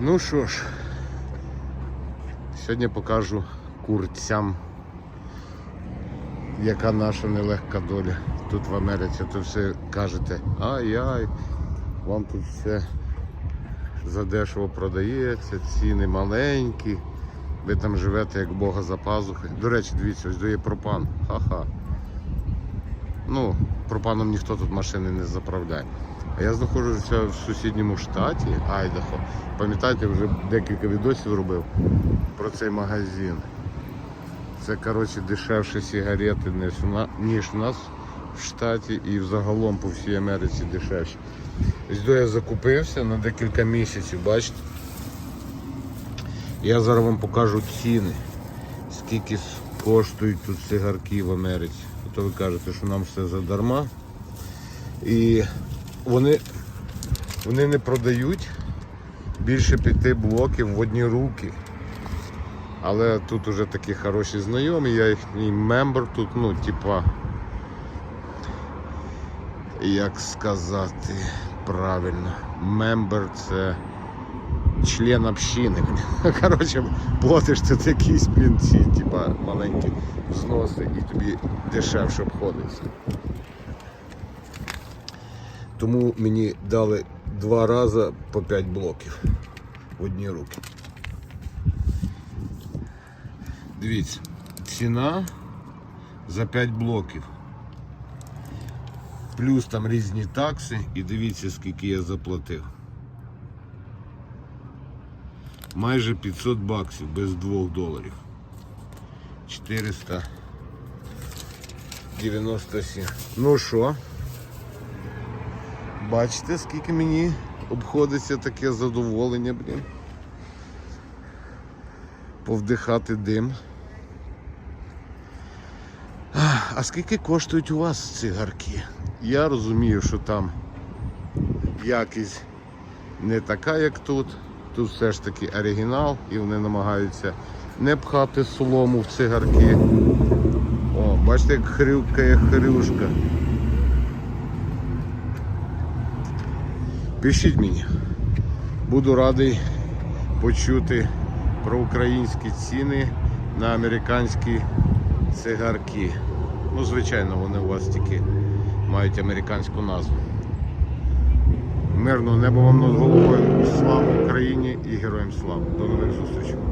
Ну що ж, сьогодні покажу курцям, яка наша нелегка доля тут в Америці. То все кажете, ай-яй, вам тут все задешево продається, ціни маленькі, ви там живете як Бога за пазухою. До речі, дивіться, ось дає пропан. Ха-ха. Ну, пропаном ніхто тут машини не заправляє. А я знаходжуся в сусідньому штаті Айдахо. Пам'ятаєте, вже декілька відосів робив про цей магазин. Це коротше дешевші сигарети, ніж у нас в штаті і взагалом по всій Америці дешевші. Ось я закупився на декілька місяців, бачите? Я зараз вам покажу ціни, скільки коштують тут цигарки в Америці. А то ви кажете, що нам все задарма. І вони, вони не продають більше п'яти блоків в одні руки. Але тут уже такі хороші знайомі, я їхній мембер тут, ну, типа, як сказати правильно, мембер це член общини. Коротше, платиш ти якісь блін, ці, типа, маленькі взноси і тобі дешевше обходиться. Тому мені дали два рази по 5 блоків в одні руки. Дивіться, ціна за 5 блоків. Плюс там різні такси і дивіться, скільки я заплатив. Майже 500 баксів без 2 доларів. 497. Ну що? Бачите, скільки мені обходиться таке задоволення, блін. Повдихати дим. А скільки коштують у вас цигарки? Я розумію, що там якість не така, як тут. Тут все ж таки оригінал і вони намагаються не пхати солому в цигарки. О, бачите, як хрюкає хрюшка. Пишіть мені. Буду радий почути про українські ціни на американські цигарки. Ну, звичайно, вони у вас тільки мають американську назву. Мирного неба вам над головою. Слава Україні і героям слава. До нових зустрічей.